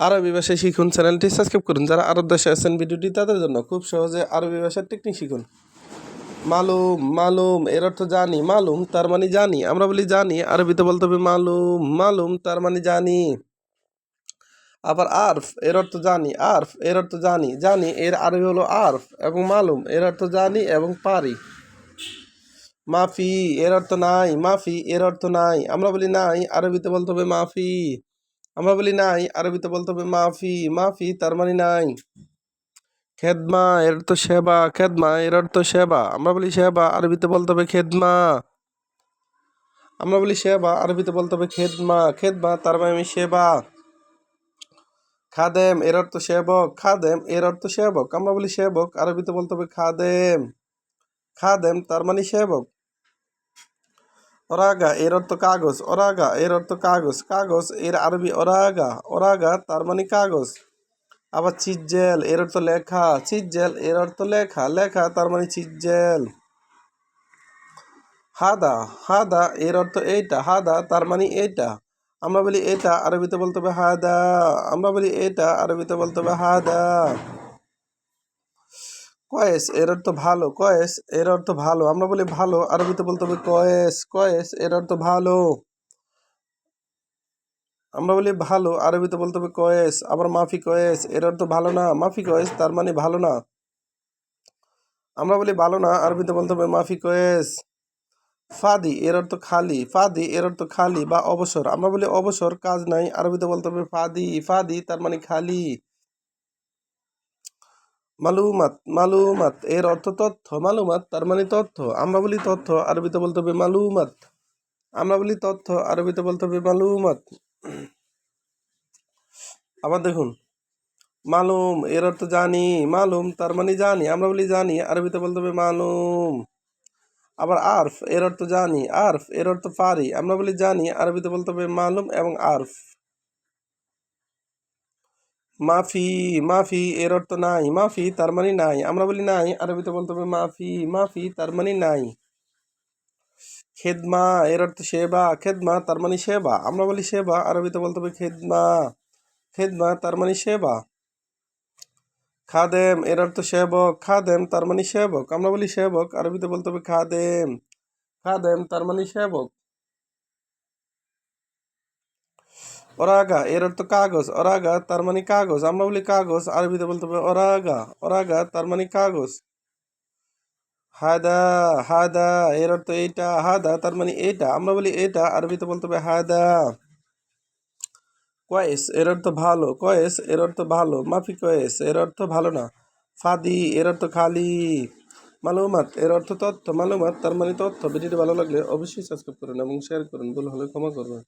আরবি ভাষা শিখুন চ্যানেলটি সাবস্ক্রাইব করুন। যারা আরব দেশে আছেন ভিডিওটি তাদের জন্য খুব সহজে আরবি ভাষার টেকনিক শিখুন। মালুম মালুম, এর অর্থ জানি। মালুম, তার মানে জানি। আমরা বলি জানি, আরবিতে বলতে হবে মালুম। মালুম, তার মানে জানি। আবার আরফ, এর অর্থ জানি। আরফ, এর অর্থ জানি। জানি, এর আরবি হলো আরফ এবং মালুম, এর অর্থ জানি এবং পারি। মাফি, এর অর্থ নাই। মাফি, এর অর্থ নাই। আমরা বলি নাই, আরবিতে বলতে হবে মাফি। আমরা বলি, নাই। আরবিতে বলতে হবে, মাফি। মাফি তার মানে নাই। খেদমা, এর অর্থ সেবা। খেদমা, এর অর্থ সেবা। আমরা বলি সেবা, আরবিতে বলতে হবে, খেদমা। আমরা বলি সেবা, আরবিতে বলতে হবে, খেদমা। খেদমা, তার মানে সেবা। খাদেম, এর অর্থ সেবক। খাদেম, এর অর্থ সেবক। আমরা বলি সেবক, আরবিতে বলতে হবে, খাদেম। খাদেম, তার মানে সেবক। ওরাগা, এর অর্থ কাগজ। ওরাগা, এর অর্থ কাগজ। কাগজ, এর আরবি ওরাগা। ওরাগা, তার মানে কাগজ। আবার চিজ্জেল এর অর্থ লেখা। চিজ্জেল এর অর্থ লেখা। লেখা, তার মানে চিজ্জেল হাদা হাদা, এর অর্থ এইটা। হাদা, তার মানে এইটা। আমরা বলি এটা আরবিতে বলতে হবে হাদা। আমরা বলি এটা আরবিতে বলতে হবে হাদা। কয়েস, এর অর্থ ভালো। কয়েস, এর অর্থ ভালো। আমরা বলি ভালো, আরবিতে বলতে হবে কয়েস। কয়েস, এর অর্থ ভালো। আমরা বলি ভালো, আরবিতে বলতে হবে কয়েস। আবার মাফি কয়েস, এর অর্থ ভালো না। মাফি কয়েস, তার মানে ভালো না। আমরা বলি ভালো না, আরবিতে বলতে হবে মাফি কয়েস। ফাদি, এর অর্থ খালি। ফাদি, এর অর্থ খালি বা অবসর। আমরা বলি অবসর, কাজ নাই, আরবিতে বলতে হবে ফাদি। ফাদি, তার মানে খালি। মালুমাত মালুমাত, এর অর্থ তথ্য। মালুমাত, তার মানে তথ্য। আমরা বলি তথ্য, আরবিতে বলতে হবে মালুমাত। আমরা বলি তথ্য, আরবিতে বলতে হবে মালুমাত। আবার দেখুন, মালুম, এর অর্থ জানি। মালুম, তার মানে জানি। আমরা বলি জানি, আরবিতে বলতে হবে মালুম। আবার আরফ, এর অর্থ জানি। আরফ, এর অর্থ পারি আমরা বলি জানি, আরবিতে বলতে হবে মালুম এবং আরফ। মাফি মাফি এর অর্থ নাই, মাফি তার মানে নাই। আমরা বলি নাই, আরবিতে বলতে হবে মাফি মাফি তার মানে নাই। খেদমা এর অর্থ সেবা, খেদমা তার মানে সেবা। আমরা বলি সেবা, আরবিতে বলতে হবে খেদমা খেদমা তার মানে সেবা। খাদেম এর অর্থ সেবক, খাদেম তার মানে সেবক। আমরা বলি সেবক, আরবিতে বলতে হবে খাদেম খাদেম তার মানে সেবক। ওরাগা এর অর্থ কাগজ অরাগা তার মানে কাগজ আমরা বলি কাগজ আরবিতে বলতে হবে অরাগা ওরাগা তার মানে কাগজ হাদা হাদা এর অর্থ এইটা হাদা তার মানে এইটা আমরা বলি এটা আরবিতে বলতে হবে হাদা কয়েস এর অর্থ ভালো কয়েস এর অর্থ ভালো মাফি কয়েস এর অর্থ ভালো না ফাদি এর অর্থ খালি মালুমাত এর অর্থ তথ্য মালুমাত তার মানে তথ্য ভিডিওটি ভালো লাগলে অবশ্যই সাবস্ক্রাইব করুন এবং শেয়ার করুন ভুল হলে ক্ষমা করবেন